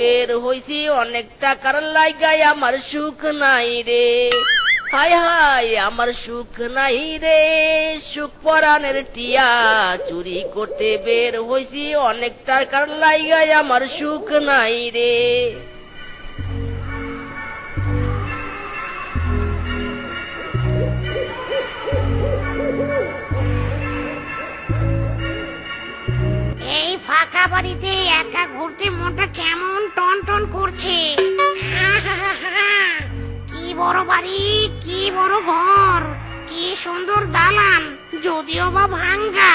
বের হইছি অনেক টাকার লাগায় আমার সুখ নাই রে। হায় হায়, আমার সুখ নাই রে। সুখ পরাণের টিয়া চুরি করতে বের হইছি অনেক টাকার লাগায় আমার সুখ নাই রে। বাড়িতে একা ঘুরতে মনটা কেমন টন টন করছে? কি বড় বাড়ি, কি বড় ঘর, কি সুন্দর দালান, যদিও বা ভাঙ্গা।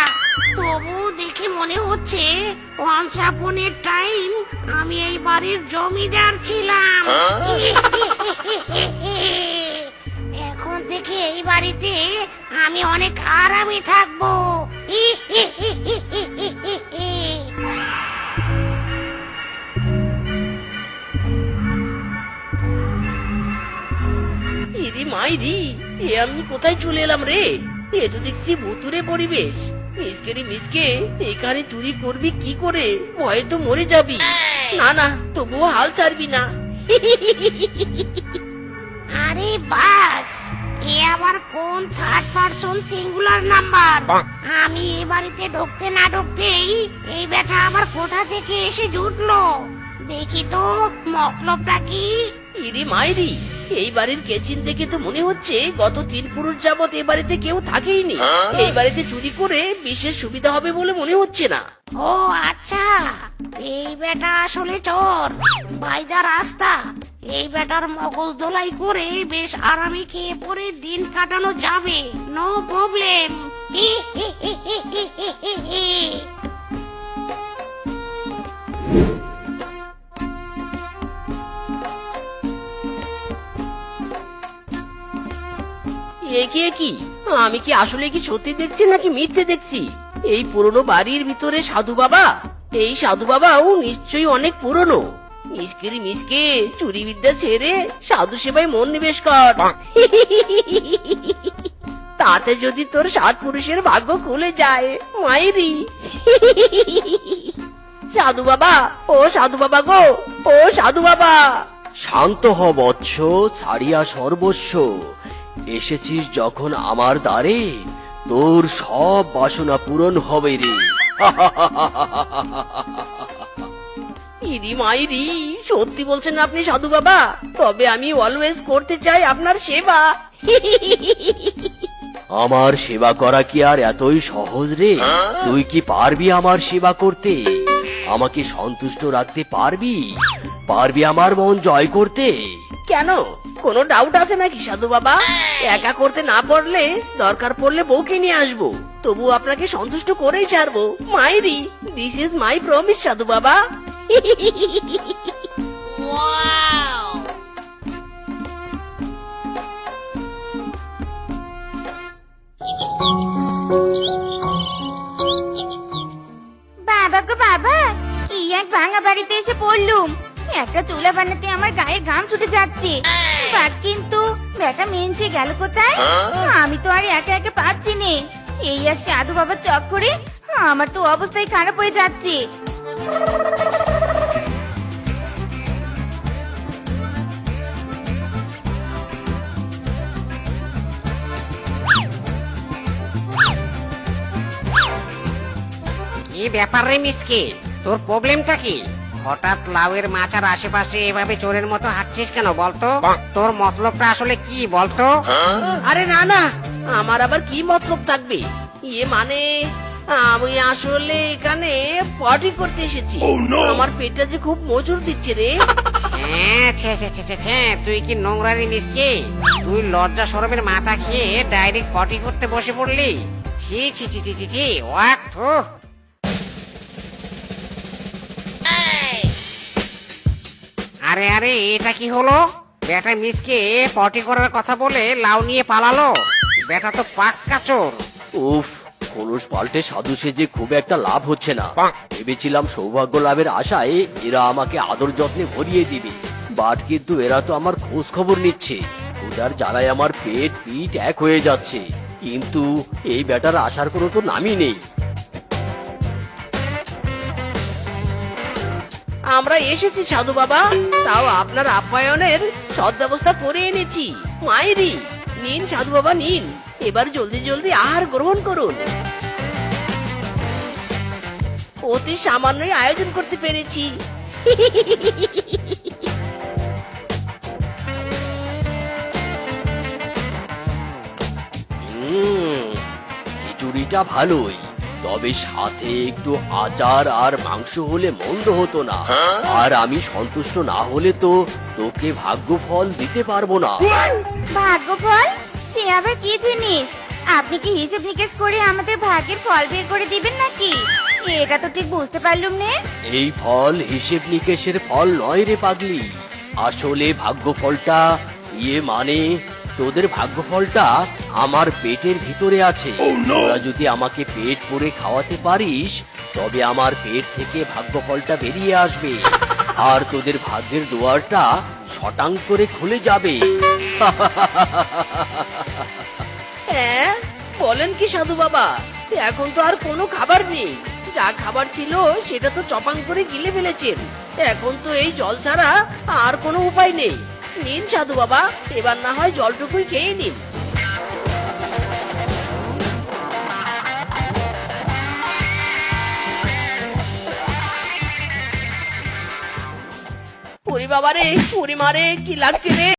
তবু দেখে মনে হচ্ছে আপন টাইম আমি এই বাড়ির জমিদার ছিলাম। এখন থেকে এই বাড়িতে আমি অনেক আরামে থাকব। ইদি মাইরি এ আমি কোথায় চলে এলাম রে? এ তো দেখছি ভুতুরে পরিবেশ। মিসকেরি মিসকে এখানে চুরি করবি কি করে? ভয়ে তো মরে যাবি। না না তবুও হাল ছাড়বি না। আরে বাস এ আবার কোন থার্ড পারসন সিঙ্গুলার নাম্বার আমি এ বাড়িতে ঢুকতে না ঢুকতেই এই ব্যাটা আমার কোথা থেকে এসে জুটলো? দেখি তো মতলবটা কি? ইরি মাইরি এই বাড়ির কেচিন দেখে তো মনে হচ্ছে গত তিন পুরুষ যাবত এ বাড়িতে কেউ থাকেইনি। এই বাড়িতে চুরি করে বিশেষ সুবিধা হবে বলে মনে হচ্ছে না। ও আচ্ছা। এই বেটা আসলে চোর। বাইদা রাস্তা। এই বেটার মগজ দোলাই করে বেশ আরামে খেয়ে পরে দিন কাটানো যাবে। নো প্রবলেম একে কি? আমি কি আসলে কি সত্যি দেখছি নাকি মিথ্যে দেখছি? এই পুরনো বাড়ির ভিতরে সাধু বাবা? এই সাধু বাবাও নিশ্চয়ই অনেক পুরনো। মিসকেরি মিসকে চুরি বিদ্যা ছেড়ে সাধু সেবায় মন নিবেশ কর। তাতে যদি তোর সাত পুরুষের ভাগ্য খুলে যায়, মাইরি। সাধু বাবা, ও সাধু বাবা গো, ও সাধু বাবা। শান্ত হ, বৎস, ছাড়িয়া সর্বস্ব। এসেছিস যখন আমার দ্বারে তোর সব বাসনা পূরণ হবে রে। ইরি মাইরি সত্যি বলছেন আপনি সাধু বাবা? তবে আমি অলওয়েজ করতে চাই আপনার সেবা। আমার সেবা করা কি আর এতই সহজ রে? তুই কি পারবি আমার সেবা করতে? আমাকে সন্তুষ্ট রাখতে পারবি? পারবি আমার মন জয় করতে? কেন? কোনো ডাউট আছে নাকি সাধু বাবা? একা করতে না পারলে দরকার পড়লে বউকে নিয়ে আসব। তবু আপনাকে সন্তুষ্ট করেই ছাড়বো। মাইরি দিস ইজ মাই প্রমিস সাধু বাবা। বাবা গো বাবা কি এক ভাঙা বাড়িতে এসে পড়লুম। একটা চুলা বানাতে আমার গায়ে ঘাম ছুটে যাচ্ছে। বাট কিন্তু বেটা মেনছে গেল কোথায়? আমি তো আর একা একা পাচ্ছি নে। এই এক সাধু বাবার চক্করে আমার তো অবস্থাই খারাপ হয়ে যাচ্ছে। কি ব্যাপার রে মিসকে? তোর প্রবলেমটা কি? হঠাৎ লাউয়ের মাচার আশেপাশে এভাবে চোরের মতো হাঁটছিস কেন বলতো? তোর মতলবটা আসলে কি বলতো? আরে না না আমার আবার কি মতলব থাকবে? ইয়ে মানে আমি আসলে এখানে পার্টি করতে এসেছি। আমার পেটটা যে খুব মজুর দিচ্ছে রে। হ্যাঁ ছে ছে ছে ছে ছে তুই কি নোংরারি মিসকে তুই লজ্জা সরমের মাথা খেয়ে ডাইরেক্ট পটি করতে বসে পড়লি। ছি ছি ছি ছি ছি ছি ওয়াক আরে আরে এটা কি হলো? বেটা মিসকে পটি করার কথা বলে লাউ নিয়ে পালালো। বেটা তো পাক্কা চোর। উফ কলস পাল্টে সাধু সেজে খুব একটা লাভ হচ্ছে না। ভেবেছিলাম সৌভাগ্য লাভের আশায় এরা আমাকে আদর যত্নে ভরিয়ে দিবে। বাট কিন্তু এরা তো আমার খোঁজ খবর নিচ্ছে। ওটার জ্বালায় আমার পেট পিট এক হয়ে যাচ্ছে। কিন্তু এই বেটার আসার কোনো তো নামই নেই। আমরা এসেছি, সাধু বাবা। তাও আপনার আপ্যায়নের সদ ব্যবস্থা করে এনেছি। মায়েরি নিন সাধু বাবা, নিন। এবার জলদি জলদি আহার গ্রহণ করুন। অতি সামান্যই আয়োজন করতে পেরেছি। খিচুড়িটা ভালোই। তবে সাথে একটু আচার আর মাংস হলে মন্দ হতো না। আর আমি সন্তুষ্ট না হলে তো তোকে ভাগ্য ফল দিতে পারব না। ভাগ্যফল? সে আবার কি জিনিস? আপনি কি হিসেব নিকেশ করে আমাদের ভাগ্যের ফল বের করে দিবেন নাকি? এটা তো ঠিক বুঝতে পারলুম নে। এই ফল হিসেব নিকেশের ফল নয় রে পাগলি। আসলে ভাগ্যফলটা ইয়ে মানে তোদের ভাগ্যফলটা আমার পেটের ভিতরে আছে। তোরা যদি আমাকে পেট ভরে খাওয়াতে পারিস তবে আমার পেট থেকে ভাগ্যফলটা বেরিয়ে আসবে। আর তোদের ভাগ্যের দুয়ারটা শটাং করে খুলে যাবে। হ্যাঁ বলেন কি সাধু বাবা এখন তো আর কোনো খাবার নেই। যা খাবার ছিল সেটা তো চপাং করে গিলে ফেলেছেন। এখন তো এই জল ছাড়া আর কোনো উপায় নেই। নিন সাধু বাবা। এবার না হয় জলটুকুই খেয়ে নিন। পুরি বাবারে পুরি মারে, কি লাগছে রে?